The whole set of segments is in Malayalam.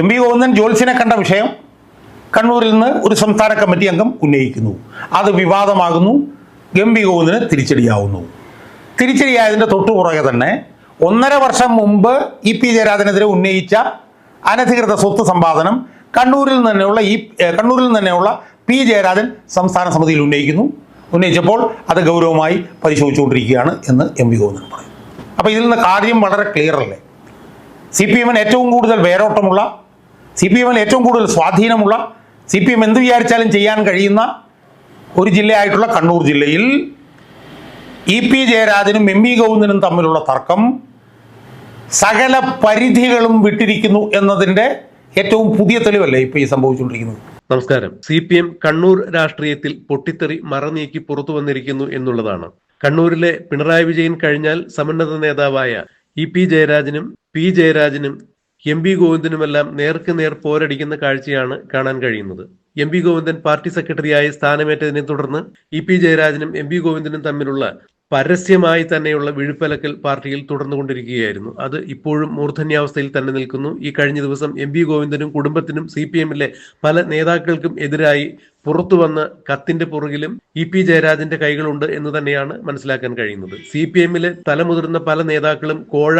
എം വി ഗോവിന്ദൻ ജോത്സ്യനെ കണ്ട വിഷയം കണ്ണൂരിൽ നിന്ന് ഒരു സംസ്ഥാന കമ്മിറ്റി അംഗം ഉന്നയിക്കുന്നു. അത് വിവാദമാകുന്നു. എം വി ഗോവിന്ദന് തിരിച്ചടിയാവുന്നു. തിരിച്ചടിയായതിന്റെ തൊട്ടുപുറകെ തന്നെ ഒന്നര വർഷം മുമ്പ് ഇ പി ജയരാജനെതിരെ ഉന്നയിച്ച അനധികൃത സ്വത്ത് സമ്പാദനം കണ്ണൂരിൽ തന്നെയുള്ള ഈ കണ്ണൂരിൽ തന്നെയുള്ള പി ജയരാജൻ സംസ്ഥാന സമിതിയിൽ ഉന്നയിക്കുന്നു. ഉന്നയിച്ചപ്പോൾ അത് ഗൗരവമായി പരിശോധിച്ചുകൊണ്ടിരിക്കുകയാണ് എന്ന് എം വി ഗോവിന്ദൻ പറയും അപ്പോൾ ഇതിൽ നിന്ന് കാര്യം വളരെ ക്ലിയർ അല്ലേ? സി പി എമ്മിന് ഏറ്റവും കൂടുതൽ വേരോട്ടമുള്ള സി പി എമ്മിന് ഏറ്റവും കൂടുതൽ സ്വാധീനമുള്ള സി പി എം എന്ത് വിചാരിച്ചാലും ചെയ്യാൻ കഴിയുന്ന ഒരു ജില്ലയായിട്ടുള്ള കണ്ണൂർ ജില്ലയിൽ ഇ പി ജയരാജനും എം വി ഗോവിന്ദനും തമ്മിലുള്ള തർക്കം സകല പരിധികളും വിട്ടിരിക്കുന്നു എന്നതിന്റെ ഏറ്റവും പുതിയ തെളിവല്ലേ ഇപ്പോൾ ഈ സംഭവിച്ചുകൊണ്ടിരിക്കുന്നത്? നമസ്കാരം. സി പി എം കണ്ണൂർ രാഷ്ട്രീയത്തിൽ പൊട്ടിത്തെറി മറനീക്കി പുറത്തു വന്നിരിക്കുന്നു എന്നുള്ളതാണ്. കണ്ണൂരിലെ പിണറായി വിജയൻ കഴിഞ്ഞാൽ സമന്നത നേതാവായ ഇ പി ജയരാജനും പി ജയരാജനും എം പി ഗോവിന്ദനുമെല്ലാം നേർക്ക് നേർ പോരടിക്കുന്ന കാഴ്ചയാണ് കാണാൻ കഴിയുന്നത്. എം പി ഗോവിന്ദൻ പാർട്ടി സെക്രട്ടറിയായി സ്ഥാനമേറ്റതിനെ തുടർന്ന് ഇ പി ജയരാജനും എം പി ഗോവിന്ദനും തമ്മിലുള്ള പരസ്യമായി തന്നെയുള്ള വിഴുപ്പലക്കൽ പാർട്ടിയിൽ തുടർന്നുകൊണ്ടിരിക്കുകയായിരുന്നു. അത് ഇപ്പോഴും മൂർധന്യാവസ്ഥയിൽ തന്നെ നിൽക്കുന്നു. ഈ കഴിഞ്ഞ ദിവസം എം പി ഗോവിന്ദനും കുടുംബത്തിനും സി പി എമ്മിലെ പല നേതാക്കൾക്കും എതിരായി പുറത്തു വന്ന കത്തിന്റെ പുറകിലും ഇ പി ജയരാജന്റെ കൈകളുണ്ട് എന്ന് തന്നെയാണ് മനസ്സിലാക്കാൻ കഴിയുന്നത്. സി പി എമ്മിലെ തലമുതിർന്ന പല നേതാക്കളും കോഴ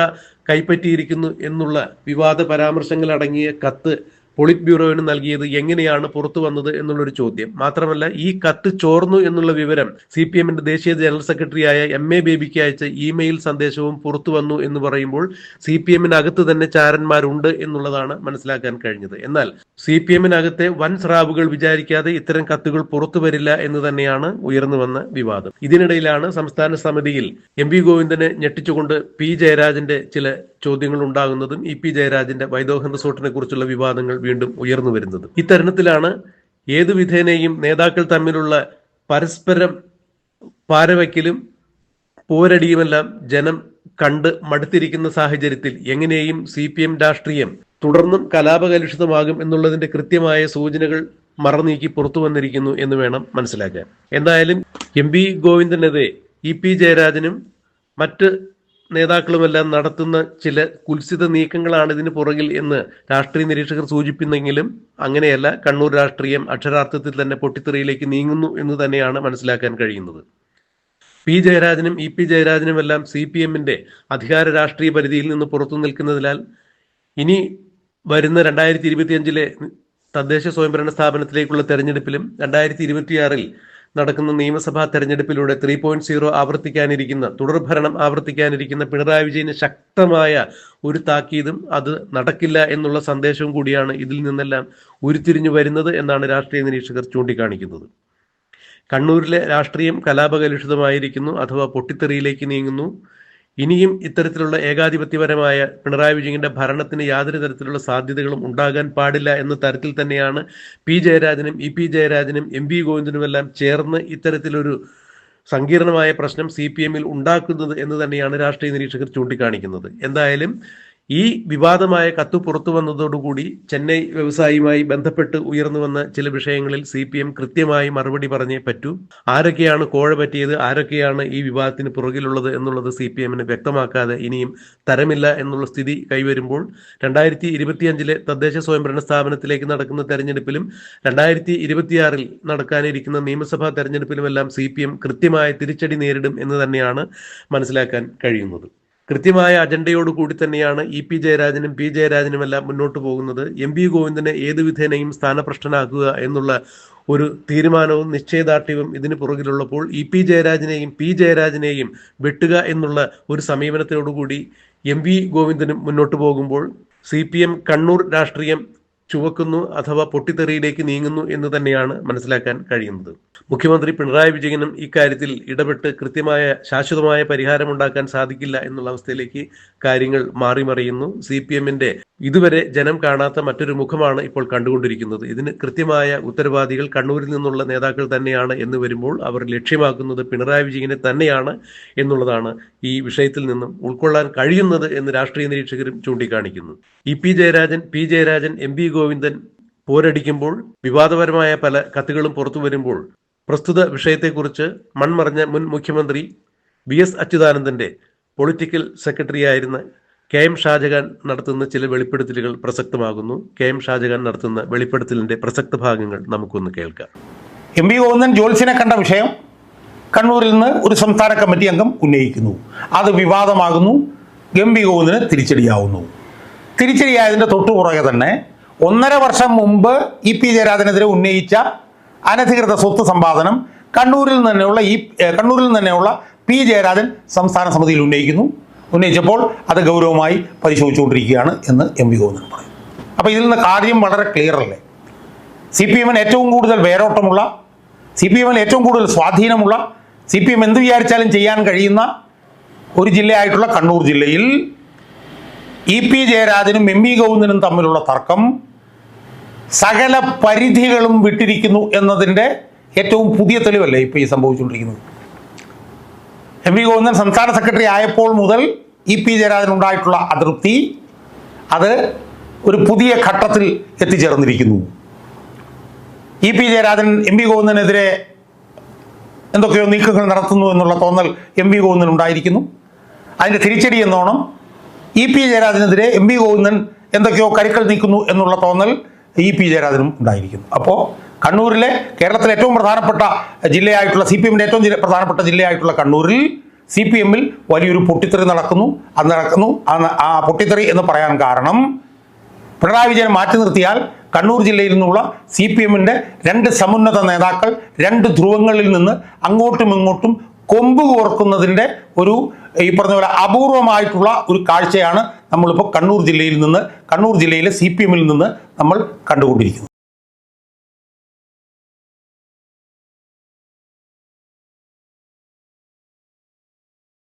കൈപ്പറ്റിയിരിക്കുന്നു എന്നുള്ള വിവാദ പരാമർശങ്ങൾ അടങ്ങിയ കത്ത് പൊളിറ്റ് ബ്യൂറോവിന് നൽകിയത് എങ്ങനെയാണ് പുറത്തു വന്നത് എന്നുള്ളൊരു ചോദ്യം. മാത്രമല്ല ഈ കത്ത് ചോർന്നു എന്നുള്ള വിവരം സി പി എമ്മിന്റെ ദേശീയ ജനറൽ സെക്രട്ടറിയായ എം എ ബേബിക്ക് അയച്ച ഇമെയിൽ സന്ദേശവും പുറത്തു വന്നു എന്ന് പറയുമ്പോൾ സി പി എമ്മിനകത്ത് തന്നെ ചാരന്മാരുണ്ട് എന്നുള്ളതാണ് മനസ്സിലാക്കാൻ കഴിഞ്ഞത്. എന്നാൽ സി പി എമ്മിനകത്തെ വൻ സ്രാവുകൾ വിചാരിക്കാതെ ഇത്തരം കത്തുകൾ പുറത്തു വരില്ല എന്ന് തന്നെയാണ് ഉയർന്നു വന്ന വിവാദം. ഇതിനിടയിലാണ് സംസ്ഥാന സമിതിയിൽ എം വി ഗോവിന്ദനെ ഞെട്ടിച്ചുകൊണ്ട് പി ജയരാജന്റെ ചില ചോദ്യങ്ങൾ ഉണ്ടാകുന്നതും ഇ പി ജയരാജന്റെ വൈദോഹൻ റിസോർട്ടിനെ കുറിച്ചുള്ള വിവാദങ്ങൾ വീണ്ടും ഉയർന്നു വരുന്നത്. ഇത്തരുണത്തിലാണ് ഏതു വിധേനയും നേതാക്കൾ തമ്മിലുള്ള പരസ്പരം പാരവയ്ക്കലും പോരടിയുമെല്ലാം ജനം കണ്ട് മടുത്തിരിക്കുന്ന സാഹചര്യത്തിൽ എങ്ങനെയും സി പി എം രാഷ്ട്രീയം തുടർന്നും കലാപകലുഷിതമാകും എന്നുള്ളതിന്റെ കൃത്യമായ സൂചനകൾ മറനീക്കി പുറത്തു വന്നിരിക്കുന്നു എന്ന് വേണം മനസ്സിലാക്കാൻ. എന്തായാലും എം പി ഗോവിന്ദനെതിരെ ഇ പി ജയരാജനും മറ്റ് നേതാക്കളുമെല്ലാം നടത്തുന്ന ചില കുൽസിത നീക്കങ്ങളാണ് ഇതിന് പുറകിൽ എന്ന് രാഷ്ട്രീയ നിരീക്ഷകർ സൂചിപ്പിക്കുന്നെങ്കിലും അങ്ങനെയല്ല കണ്ണൂർ രാഷ്ട്രീയം അക്ഷരാർത്ഥത്തിൽ തന്നെ പൊട്ടിത്തെറിയിലേക്ക് നീങ്ങുന്നു എന്ന് തന്നെയാണ് മനസ്സിലാക്കാൻ കഴിയുന്നത്. പി ജയരാജനും ഇ പി ജയരാജനും എല്ലാം സി പി എമ്മിന്റെ അധികാര രാഷ്ട്രീയ പരിധിയിൽ നിന്ന് പുറത്തു നിൽക്കുന്നതിനാൽ ഇനി വരുന്ന രണ്ടായിരത്തി ഇരുപത്തിയഞ്ചിലെ തദ്ദേശ സ്വയംഭരണ സ്ഥാപനത്തിലേക്കുള്ള തെരഞ്ഞെടുപ്പിലും രണ്ടായിരത്തി ഇരുപത്തിയാറിൽ നടക്കുന്ന നിയമസഭാ തെരഞ്ഞെടുപ്പിലൂടെ ത്രീ പോയിന്റ് സീറോ ആവർത്തിക്കാനിരിക്കുന്ന തുടർഭരണം ആവർത്തിക്കാനിരിക്കുന്ന പിണറായി വിജയന് ശക്തമായ ഒരു താക്കീതും അത് നടക്കില്ല എന്നുള്ള സന്ദേശവും കൂടിയാണ് ഇതിൽ നിന്നെല്ലാം ഉരുത്തിരിഞ്ഞു വരുന്നത് എന്നാണ് രാഷ്ട്രീയ നിരീക്ഷകർ ചൂണ്ടിക്കാണിക്കുന്നത്. കണ്ണൂരിലെ രാഷ്ട്രീയം കലാപകലുഷിതമായിരിക്കുന്നു അഥവാ പൊട്ടിത്തെറിയിലേക്ക് നീങ്ങുന്നു. ഇനിയും ഇത്തരത്തിലുള്ള ഏകാധിപത്യപരമായ പിണറായി വിജയന്റെ ഭരണത്തിന് യാതൊരു തരത്തിലുള്ള സാധ്യതകളും ഉണ്ടാകാൻ പാടില്ല എന്ന തരത്തിൽ തന്നെയാണ് പി ജയരാജനും ഇ പി ജയരാജനും എം പി ഗോവിന്ദനുമെല്ലാം ചേർന്ന് ഇത്തരത്തിലൊരു സങ്കീർണമായ പ്രശ്നം സി പി എമ്മിൽ ഉണ്ടാക്കുന്നത് എന്ന് തന്നെയാണ് രാഷ്ട്രീയ നിരീക്ഷകർ ചൂണ്ടിക്കാണിക്കുന്നത്. എന്തായാലും ഈ വിവാദമായ കത്ത് പുറത്തു വന്നതോടുകൂടി ചെന്നൈ വ്യവസായിയുമായി ബന്ധപ്പെട്ട് ഉയർന്നു വന്ന ചില വിഷയങ്ങളിൽ സി പി എം കൃത്യമായി മറുപടി പറഞ്ഞേ പറ്റൂ. ആരൊക്കെയാണ് കോഴ പറ്റിയത്? ആരൊക്കെയാണ് ഈ വിവാദത്തിന് പുറകിലുള്ളത് എന്നുള്ളത് സി പി എമ്മിന് വ്യക്തമാക്കാതെ ഇനിയും തരമില്ല എന്നുള്ള സ്ഥിതി കൈവരുമ്പോൾ രണ്ടായിരത്തി ഇരുപത്തിയഞ്ചിലെ തദ്ദേശ സ്വയംഭരണ സ്ഥാപനത്തിലേക്ക് നടക്കുന്ന തെരഞ്ഞെടുപ്പിലും രണ്ടായിരത്തി ഇരുപത്തിയാറിൽ നടക്കാനിരിക്കുന്ന നിയമസഭാ തെരഞ്ഞെടുപ്പിലുമെല്ലാം സി പി എം കൃത്യമായ തിരിച്ചടി നേരിടും എന്ന് തന്നെയാണ് മനസ്സിലാക്കാൻ കഴിയുന്നത്. കൃത്യമായ അജണ്ടയോട് കൂടി തന്നെയാണ് ഇ പി ജയരാജനും പി ജയരാജനും എല്ലാം മുന്നോട്ട് പോകുന്നത്. എം പി ഗോവിന്ദനെ ഏത് വിധേനയും സ്ഥാനഭ്രഷ്ടനാക്കുക എന്നുള്ള ഒരു തീരുമാനവും നിശ്ചയദാർഢ്യവും ഇതിന് പുറകിലുള്ളപ്പോൾ ഇ പി ജയരാജനെയും പി ജയരാജനെയും വെട്ടുക എന്നുള്ള ഒരു സമീപനത്തോടുകൂടി എം വി ഗോവിന്ദനും മുന്നോട്ട് പോകുമ്പോൾ സി പി എം കണ്ണൂർ രാഷ്ട്രീയം ചുവക്കുന്നു അഥവാ പൊട്ടിത്തെറിയിലേക്ക് നീങ്ങുന്നു എന്ന് തന്നെയാണ് മനസ്സിലാക്കാൻ കഴിയുന്നത്. മുഖ്യമന്ത്രി പിണറായി വിജയനും ഇക്കാര്യത്തിൽ ഇടപെട്ട് കൃത്യമായ ശാശ്വതമായ പരിഹാരമുണ്ടാക്കാൻ സാധിക്കില്ല എന്നുള്ള അവസ്ഥയിലേക്ക് കാര്യങ്ങൾ മാറിമറിയുന്നു. സി പി എമ്മിന്റെ ഇതുവരെ ജനം കാണാത്ത മറ്റൊരു മുഖമാണ് ഇപ്പോൾ കണ്ടുകൊണ്ടിരിക്കുന്നത്. ഇതിന് കൃത്യമായ ഉത്തരവാദികൾ കണ്ണൂരിൽ നിന്നുള്ള നേതാക്കൾ തന്നെയാണ് എന്ന് വരുമ്പോൾ അവർ ലക്ഷ്യമാക്കുന്നത് പിണറായി വിജയനെ തന്നെയാണ് എന്നുള്ളതാണ് ഈ വിഷയത്തിൽ നിന്നും ഉൾക്കൊള്ളാൻ കഴിയുന്നത് എന്ന് രാഷ്ട്രീയ നിരീക്ഷകരും ചൂണ്ടിക്കാണിക്കുന്നു. E P Jayarajan P Jayarajan M P Govindan പോരടിക്കുമ്പോൾ വിവാദപരമായ പല കത്തുകളും പുറത്തു വരുമ്പോൾ പ്രസ്തുത വിഷയത്തെക്കുറിച്ച് മൺമറഞ്ഞ മുൻ മുഖ്യമന്ത്രി വി എസ് അച്യുതാനന്ദന്റെ പൊളിറ്റിക്കൽ സെക്രട്ടറിയായിരുന്ന കെ എം ഷാജഹാൻ നടത്തുന്ന ചില വെളിപ്പെടുത്തലുകൾ പ്രസക്തമാകുന്നു. കെ എം ഷാജഹാൻ നടത്തുന്ന വെളിപ്പെടുത്തലിന്റെ പ്രസക്ത ഭാഗങ്ങൾ നമുക്കൊന്ന് കേൾക്കാം. എം വി ഗോവിന്ദൻ ജോത്സ്യനെ കണ്ട വിഷയം കണ്ണൂരിൽ നിന്ന് ഒരു സംസ്ഥാന കമ്മിറ്റി അംഗം ഉന്നയിക്കുന്നു. അത് വിവാദമാകുന്നു. എം വി ഗോവിന്ദന് തിരിച്ചടിയാവുന്നു. തിരിച്ചടിയായതിന്റെ തൊട്ടു പുറകെ തന്നെ ഒന്നര വർഷം മുമ്പ് ഇ പി ജയരാജനെതിരെ ഉന്നയിച്ച അനധികൃത സ്വത്ത് സമ്പാദനം കണ്ണൂരിൽ തന്നെയുള്ള ഈ കണ്ണൂരിൽ തന്നെയുള്ള പി ജയരാജൻ സംസ്ഥാന സമിതിയിൽ ഉന്നയിക്കുന്നു. ഉന്നയിച്ചപ്പോൾ അത് ഗൗരവമായി പരിശോധിച്ചുകൊണ്ടിരിക്കുകയാണ് എന്ന് എം വി ഗോവിന്ദൻ പറയും അപ്പോൾ ഇതിൽ നിന്ന് കാര്യം വളരെ ക്ലിയർ അല്ലേ? സി പി എമ്മിന് ഏറ്റവും കൂടുതൽ വേരോട്ടമുള്ള സി പി എമ്മിന് ഏറ്റവും കൂടുതൽ സ്വാധീനമുള്ള സി പി എം എന്ത് വിചാരിച്ചാലും ചെയ്യാൻ കഴിയുന്ന ഒരു ജില്ലയായിട്ടുള്ള കണ്ണൂർ ജില്ലയിൽ ഇ പി ജയരാജനും എം വി ഗോവിന്ദനും തമ്മിലുള്ള തർക്കം സകല പരിധികളും വിട്ടിരിക്കുന്നു എന്നതിന്റെ ഏറ്റവും പുതിയ തെളിവല്ലേ ഇപ്പോൾ ഈ സംഭവിച്ചുകൊണ്ടിരിക്കുന്നത്? എം വി ഗോവിന്ദൻ സംസ്ഥാന സെക്രട്ടറി ആയപ്പോൾ മുതൽ ഇ പി ജയരാജൻ ഉണ്ടായിട്ടുള്ള അതൃപ്തി അത് ഒരു പുതിയ ഘട്ടത്തിൽ എത്തിച്ചേർന്നിരിക്കുന്നു. E P Jayarajan M V ഗോവിന്ദനെതിരെ എന്തൊക്കെയോ നീക്കങ്ങൾ നടത്തുന്നു എന്നുള്ള തോന്നൽ എം വി ഗോവിന്ദൻ ഉണ്ടായിരിക്കുന്നു. അതിന്റെ തിരിച്ചടി എന്നോണം ഇ പി ജയരാജനെതിരെ എം വി ഗോവിന്ദൻ എന്തൊക്കെയോ കരുക്കൾ നീക്കുന്നു എന്നുള്ള തോന്നൽ ഇ പി ജയരാജനും ഉണ്ടായിരിക്കുന്നു. അപ്പോൾ കണ്ണൂരിലെ കേരളത്തിലെ ഏറ്റവും പ്രധാനപ്പെട്ട ജില്ലയായിട്ടുള്ള സി പി എമ്മിന്റെ ഏറ്റവും പ്രധാനപ്പെട്ട ജില്ലയായിട്ടുള്ള കണ്ണൂരിൽ സി പി എമ്മിൽ വലിയൊരു പൊട്ടിത്തെറി നടക്കുന്നു. അത് നടക്കുന്നു. ആ- പൊട്ടിത്തെറി എന്ന് പറയാൻ കാരണം പിണറായി വിജയൻ മാറ്റി നിർത്തിയാൽ കണ്ണൂർ ജില്ലയിൽ നിന്നുള്ള സി പി എമ്മിന്റെ രണ്ട് സമുന്നത നേതാക്കൾ രണ്ട് ധ്രുവങ്ങളിൽ നിന്ന് അങ്ങോട്ടും ഇങ്ങോട്ടും കൊമ്പ് കോർക്കുന്നതിന്റെ ഒരു ഈ പറഞ്ഞ പോലെ അപൂർവമായിട്ടുള്ള ഒരു കാഴ്ചയാണ് നമ്മളിപ്പോൾ കണ്ണൂർ ജില്ലയിൽ നിന്ന് കണ്ണൂർ ജില്ലയിലെ സി പി എമ്മിൽ നിന്ന് നമ്മൾ കണ്ടുകൊണ്ടിരിക്കുന്നത്.